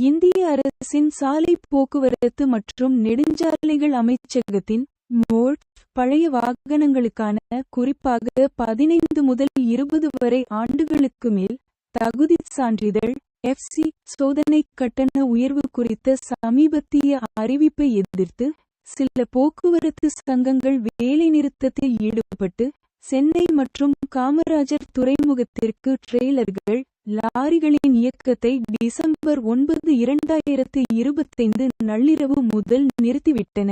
இந்திய அரசின் சாலை போக்குவரத்து மற்றும் நெடுஞ்சாலைகள் அமைச்சகத்தின் மோட் பழைய வாகனங்களுக்கான குறிப்பாக பதினைந்து முதல் இருபது வரை ஆண்டுகளுக்கு மேல் தகுதி சான்றிதழ் எஃப்சி சோதனை கட்டண உயர்வு குறித்த சமீபத்திய அறிவிப்பை எதிர்த்து சில போக்குவரத்து சங்கங்கள் வேலைநிறுத்தத்தில் ஈடுபட்டு சென்னை மற்றும் காமராஜர் துறைமுகத்திற்கு ட்ரெய்லர்கள் லாரிகளின் இயக்கத்தை டிசம்பர் ஒன்பது இரண்டாயிரத்து இருபத்தைந்து நள்ளிரவு முதல் நிறுத்திவிட்டன.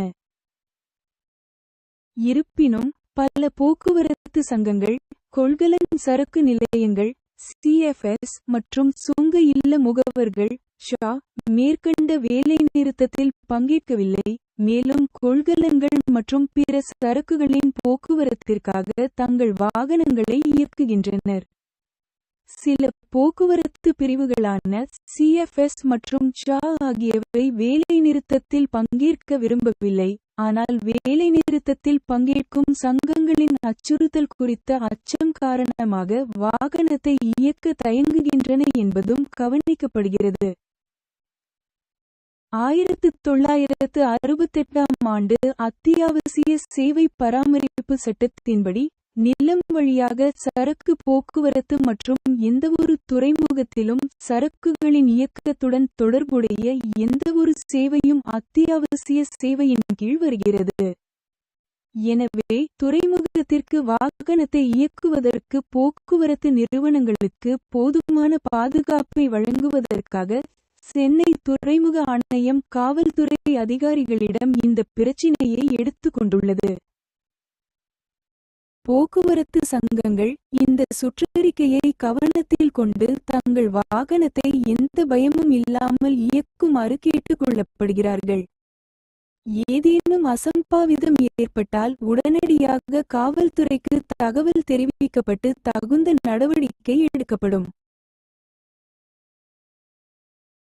இருப்பினும் பல போக்குவரத்து சங்கங்கள் கொள்கலன் சரக்கு நிலையங்கள் சிஎஃப்எஸ் மற்றும் சுங்க இல்ல முகவர்கள் ஷா மேற்கண்ட வேலைநிறுத்தத்தில் பங்கேற்கவில்லை. மேலும் கொள்கலன்கள் மற்றும் பிற சரக்குகளின் போக்குவரத்திற்காக தங்கள் வாகனங்களை இயக்குகின்றனர். சில போக்குவரத்து பிரிவுகளான சிஎஃப்எஸ் மற்றும் ஷா ஆகியவை வேலைநிறுத்தத்தில் பங்கேற்க விரும்பவில்லை. ஆனால் வேலைநிறுத்தத்தில் பங்கேற்கும் சங்கங்களின் அச்சுறுத்தல் குறித்த அச்சம் காரணமாக வாகனத்தை இயக்க தயங்குகின்றன என்பதும் கவனிக்கப்படுகிறது. ஆயிரத்து தொள்ளாயிரத்து அறுபத்தெட்டாம் ஆண்டு அத்தியாவசிய சேவை பராமரிப்பு சட்டத்தின்படி நிலம் வழியாக சரக்கு போக்குவரத்து மற்றும் எந்தவொரு துறைமுகத்திலும் சரக்குகளின் இயக்கத்துடன் தொடர்புடைய எந்தவொரு சேவையும் அத்தியாவசிய சேவையின் கீழ் வருகிறது. எனவே துறைமுகத்திற்கு வாகனத்தை இயக்குவதற்கு போக்குவரத்து நிறுவனங்களுக்கு போதுமான பாதுகாப்பை வழங்குவதற்காக சென்னை துறைமுக ஆணையம் காவல்துறை அதிகாரிகளிடம் இந்த பிரச்சினையை எடுத்துக் கொண்டுள்ளது. போக்குவரத்து சங்கங்கள் இந்த சுற்றறிக்கையை கவனத்தில் கொண்டு தங்கள் வாகனத்தை எந்த பயமும் இல்லாமல் இயக்குமாறு கேட்டுக்கொள்ளப்படுகிறார்கள். ஏதேனும் அசம்பாவிதம் ஏற்பட்டால் உடனடியாக காவல்துறைக்கு தகவல் தெரிவிக்கப்பட்டு தகுந்த நடவடிக்கை எடுக்கப்படும்.